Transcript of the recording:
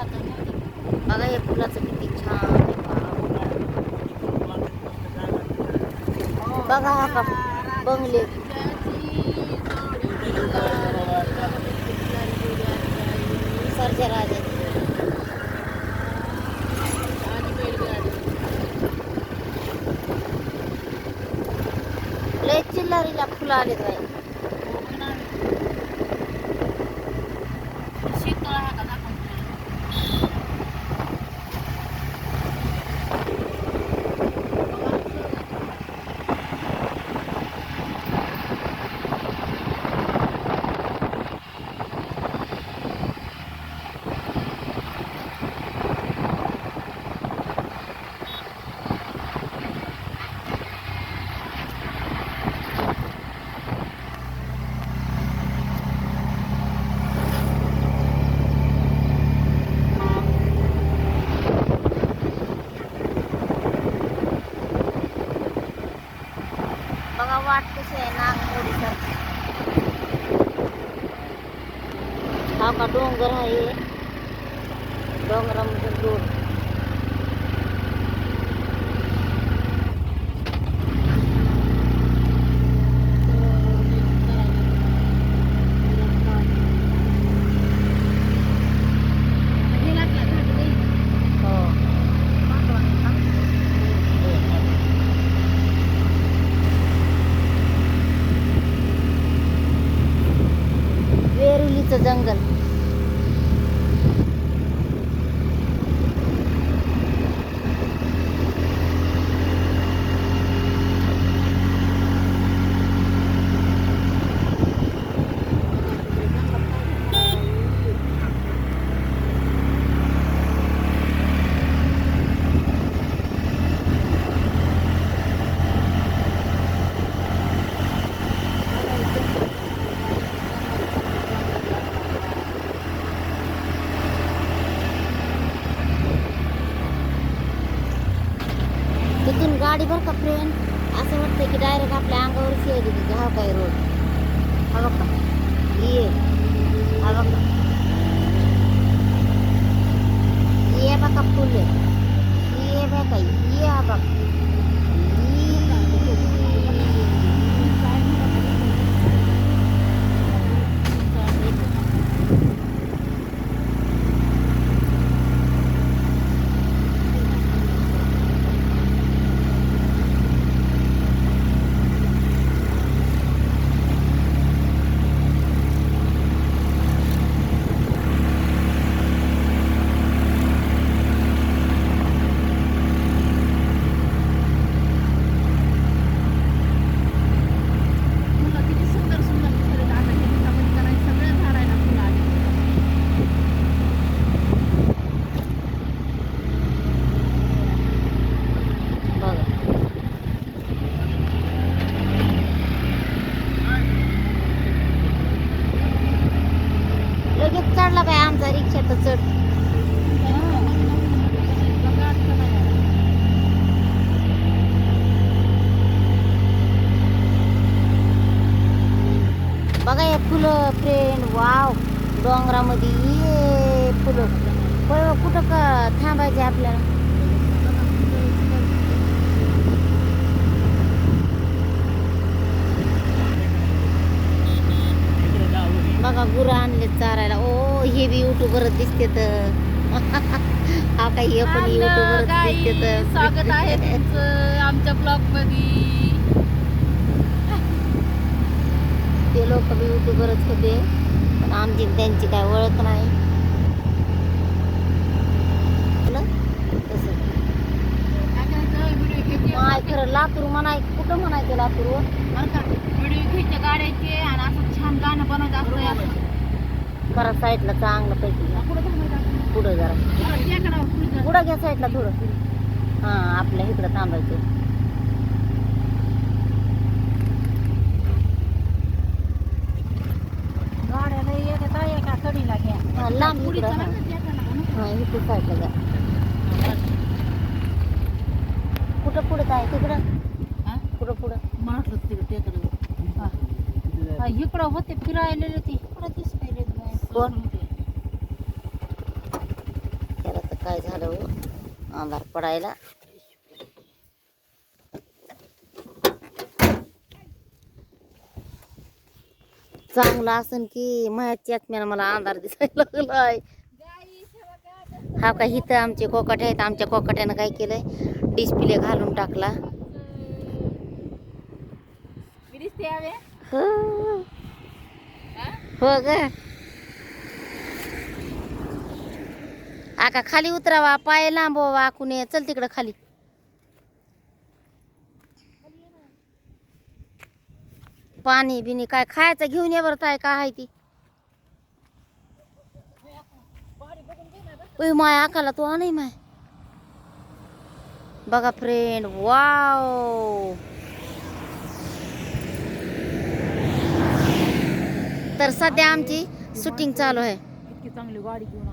बघा हे फुलाचं किती छान बघा हा का बंगले. सर्जा राजा लय चिल्लारीला फुलं आलेत बाई. बघा वाट कशी आहे नागमोडी सारखी हा का डोंगर आहे डोंगरामधून रोड हो वेरुलीचं जंगल. गाडी बरं का फ्रेंड असं वाटतं की डायरेक्ट आपल्या अंगावरच येते तिथे हा काय रोड. हा बघा ये. हा बघा ये बघा फुलं ये बघा ये हा बघा बघा. चढला रिक्षा तर चढ. बघा हे फुलं फ्रेंड वाव डोंगरामध्ये ये फुलं. होय, कुठं का थांबायचे आपल्याला? बघा गुरं आणले चारायला. ओ हे बी युट्यूबरच दिसते तर. हा काही हे पण युट्यूबरच दिसते स्वागत आहे तर तुमचं आमच्या ब्लॉगमध्ये ते लोक बी युट्यूबरच होते पण आमची त्यांची काय ओळख नाही. माय खरं लातूर म्हणाय कुठं म्हणायचं लातूर व्हिडिओ घ्यायच्या गाड्याचे आणि असं छान गाणं बनवायचं असतं खरा साईडला चांगलं पैकी पुढं जरा. पुढं घ्या साईडला थोडं. हां आपल्या इकडं थांबायचं. लांब इकडं हां. साईडला कुठं पुढं काय तिकडं? हा? पुढं? म्हटलं तिकडे इकडं होते फिरायलेले ते. इकडं दिसायले कोण? काय झालं हो? अंधार पडायला. चांगलं असन की माझ्या चष्म्यानं मला अंधार दिसायला लागलाय. हा का इथं आमचे कोकाटे आहेत. आमच्या कोकाट्यानं काय केलंय? डिस्प्ले घालून टाकला. हो. हो ग. आका खाली उतरावा पाय लांबवा कुणी चल तिकडं खाली. पाणी बिनी काय खायचं घेऊन ये बरं काय आहे ती. ओय माय आकाला तू नाही माय. बघा फ्रेंड वाव तर सध्या आमची शूटिंग चालू आहे. इतकी चांगली गाडी घेऊन